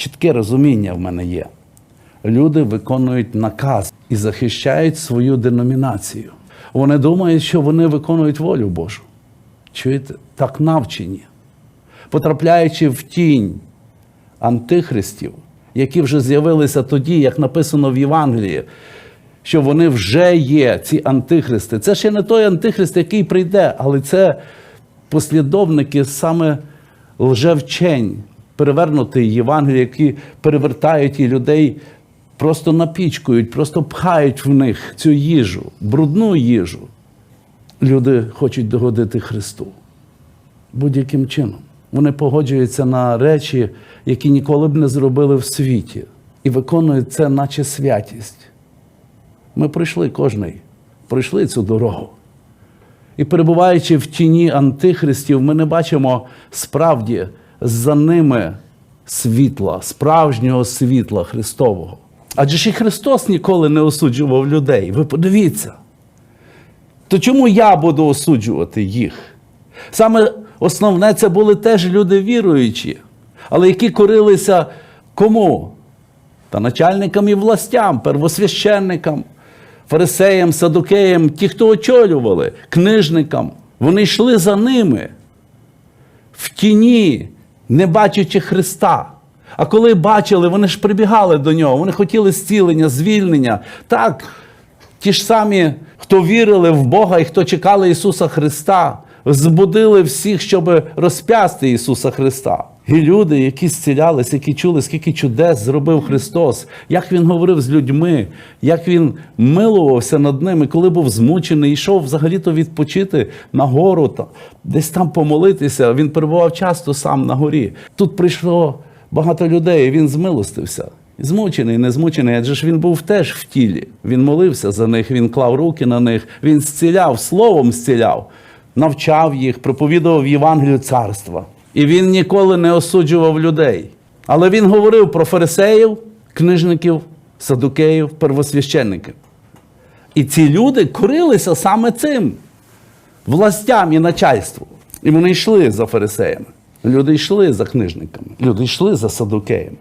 чітке розуміння в мене є. Люди виконують наказ і захищають свою деномінацію. Вони думають, що вони виконують волю Божу. Чуєте? Так навчені. Потрапляючи в тінь антихристів, які вже з'явилися тоді, як написано в Євангелії, що вони вже є, ці антихристи. Це ще не той антихрист, який прийде, але це послідовники саме лжевчень, перевернутий Євангелії, які перевертають і людей, просто напічкують, просто пхають в них цю їжу, брудну їжу. Люди хочуть догодити Христу будь-яким чином. Вони погоджуються на речі, які ніколи б не зробили в світі, і виконують це, наче святість. Ми пройшли кожний, пройшли цю дорогу. І перебуваючи в тіні антихристів, ми не бачимо справді за ними світла, справжнього світла Христового. Адже ж і Христос ніколи не осуджував людей. Ви подивіться. То чому я буду осуджувати їх? Саме основне це були теж люди віруючі, але які корилися кому? Та начальникам і властям, первосвященникам, фарисеям, садукеям, ті, хто очолювали, книжникам. Вони йшли за ними в тіні, не бачачи Христа. А коли бачили, вони ж прибігали до нього, вони хотіли зцілення, звільнення. Так, ті ж самі, хто вірили в Бога і хто чекали Ісуса Христа, збудили всіх, щоб розп'ясти Ісуса Христа. І люди, які зцілялись, які чули, скільки чудес зробив Христос, як Він говорив з людьми, як Він милувався над ними, коли був змучений, йшов взагалі-то відпочити на гору, та, десь там помолитися. Він перебував часто сам на горі. Тут прийшло багато людей, і він змилостився. Змучений, не змучений, адже ж він був теж в тілі. Він молився за них, він клав руки на них, він зціляв, словом зціляв, навчав їх, проповідував Євангелію царства. І він ніколи не осуджував людей. Але він говорив про фарисеїв, книжників, садукеїв, первосвященників. І ці люди корилися саме цим властям і начальству. І вони йшли за фарисеями. Люди йшли за книжниками, люди йшли за садукеями.